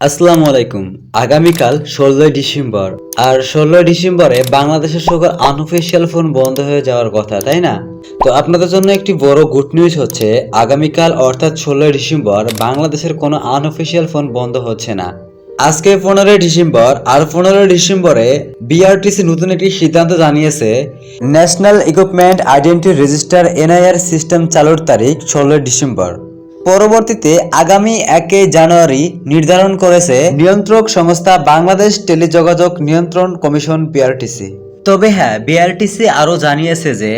আসসালামু আলাইকুম। আগামীকাল ষোলোই ডিসেম্বর। আর ষোলোই ডিসেম্বরে বাংলাদেশের সকল আনঅফিসিয়াল ফোন বন্ধ হয়ে যাওয়ার কথা, তাই না? তো আপনাদের জন্য একটি বড় গুড নিউজ হচ্ছে, আগামীকাল অর্থাৎ ষোলোই ডিসেম্বর বাংলাদেশের কোনো আনঅফিসিয়াল ফোন বন্ধ হচ্ছে না। আজকে পনেরোই ডিসেম্বর, আর পনেরোই ডিসেম্বরে বিআরটিসি নতুন একটি সিদ্ধান্ত জানিয়েছে national equipment identity register NIR system চালুর তারিখ ষোলোই ডিসেম্বর। পরবর্তীতে আগামী একই জানুয়ারি নির্ধারণ করেছে নিয়ন্ত্রক সংস্থা বাংলাদেশ টেলিযোগাযোগ নিয়ন্ত্রণ কমিশন বিআরটিসি তবে হ্যাঁ বিআরটিসি আরও জানিয়েছে যে,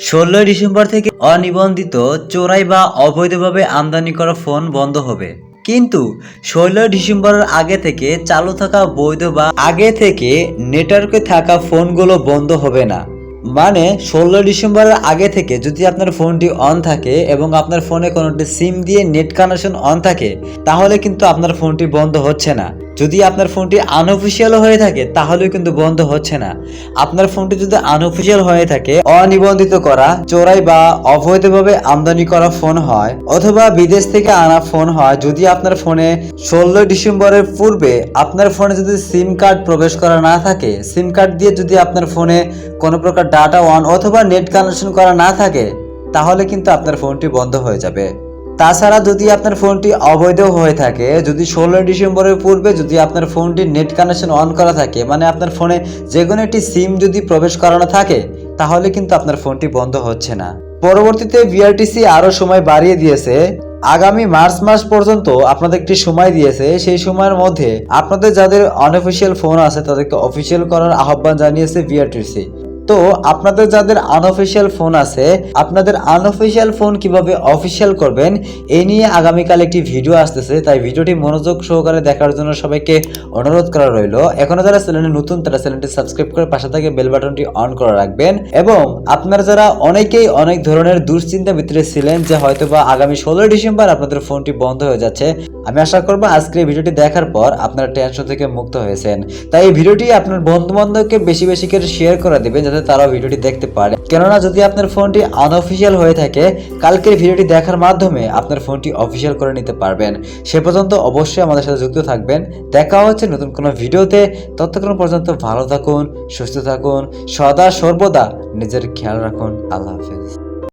ষোলোই ডিসেম্বর থেকে অনিবন্ধিত চোরাই বা অবৈধভাবে আমদানি করা ফোন বন্ধ হবে। কিন্তু ষোলোই ডিসেম্বরের আগে থেকে চালু থাকা বৈধ বা আগে থেকে নেটওয়ার্কে থাকা ফোনগুলো বন্ধ হবে না। মানে ষোলো ডিসেম্বরের আগে থেকে যদি আপনার ফোনটি অন থাকে এবং আপনার ফোনে কোনোটি সিম দিয়ে নেট কানেকশন অন থাকে, তাহলে কিন্তু আপনার ফোনটি বন্ধ হচ্ছে না। যদি আপনার ফোনটি আনঅফিসিয়াল হয়ে থাকে, তাহলেও কিন্তু বন্ধ হচ্ছে না। আপনার ফোনটি যদি আনঅফিসিয়াল হয়ে থাকে, অনিবন্ধিত করা, চোরাই বা অবৈধভাবে আমদানি করা ফোন হয়, অথবা বিদেশ থেকে আনা ফোন হয়, যদি আপনার ফোনে ষোলো ডিসেম্বরের পূর্বে আপনার ফোনে যদি সিম কার্ড প্রবেশ করা না থাকে সিম কার্ড দিয়ে যদি আপনার ফোনে কোনো প্রকার ডাটা অন অথবা নেট কানেকশন করা না থাকে, তাহলে কিন্তু আপনার ফোনটি বন্ধ হয়ে যাবে। তাছাড়া যদি আপনার ফোনটি অবৈধ হয়ে থাকে, যদি ষোলোই ডিসেম্বরের পূর্বে যদি আপনার ফোনটি নেট কানেকশন অন করা থাকে মানে আপনার ফোনে যে কোনো একটি সিম যদি প্রবেশ করানো থাকে, তাহলে কিন্তু আপনার ফোনটি বন্ধ হচ্ছে না। পরবর্তীতে বিআরটিসি আরও সময় বাড়িয়ে দিয়েছে। আগামী মার্চ মাস পর্যন্ত আপনাদের একটি সময় দিয়েছে। সেই সময়ের মধ্যে আপনাদের যাদের অনঅফিসিয়াল ফোন আছে, তাদেরকে অফিসিয়াল করার আহ্বান জানিয়েছে বিআরটিসি তো আপনাদের যাদের আনঅফিসিয়াল ফোন আছে, আপনাদের আনঅফিসিয়াল ফোন কীভাবে অফিসিয়াল করবেন এই নিয়ে আগামীকাল একটি ভিডিও আসতেছে, তাই ভিডিওটি মনোযোগ সহকারে দেখার জন্য সবাইকে অনুরোধ করা রইল। এখনও যারা চ্যানেলে নতুন, তারা চ্যানেলটি সাবস্ক্রাইব করে পাশে থেকে বেল বাটনটি অন করে রাখবেন। এবং আপনারা যারা অনেকেই অনেক ধরনের দুশ্চিন্তা ভিতরে ছিলেন যে হয়তোবা আগামী ষোলোই ডিসেম্বর আপনাদের ফোনটি বন্ধ হয়ে যাচ্ছে, আমি আশা করব আজকে এই ভিডিওটি দেখার পর আপনারা টেনশন থেকে মুক্ত হয়েছেন। তাই এই ভিডিওটি আপনার বন্ধু বান্ধবকে বেশি বেশি করে শেয়ার করে দেবেন যাতে তারাও ভিডিওটি দেখতে পারে। কেননা যদি আপনার ফোনটি আনঅফিসিয়াল হয়ে থাকে, কালকের ভিডিওটি দেখার মাধ্যমে আপনার ফোনটি অফিসিয়াল করে নিতে পারবেন। সে পর্যন্ত অবশ্যই আমাদের সাথে যুক্ত থাকবেন। দেখা হচ্ছে নতুন কোনো ভিডিওতে। ততক্ষণ পর্যন্ত ভালো থাকুন, সুস্থ থাকুন। সদা সর্বদা নিজের খেয়াল রাখুন। আল্লাহ হাফেজ।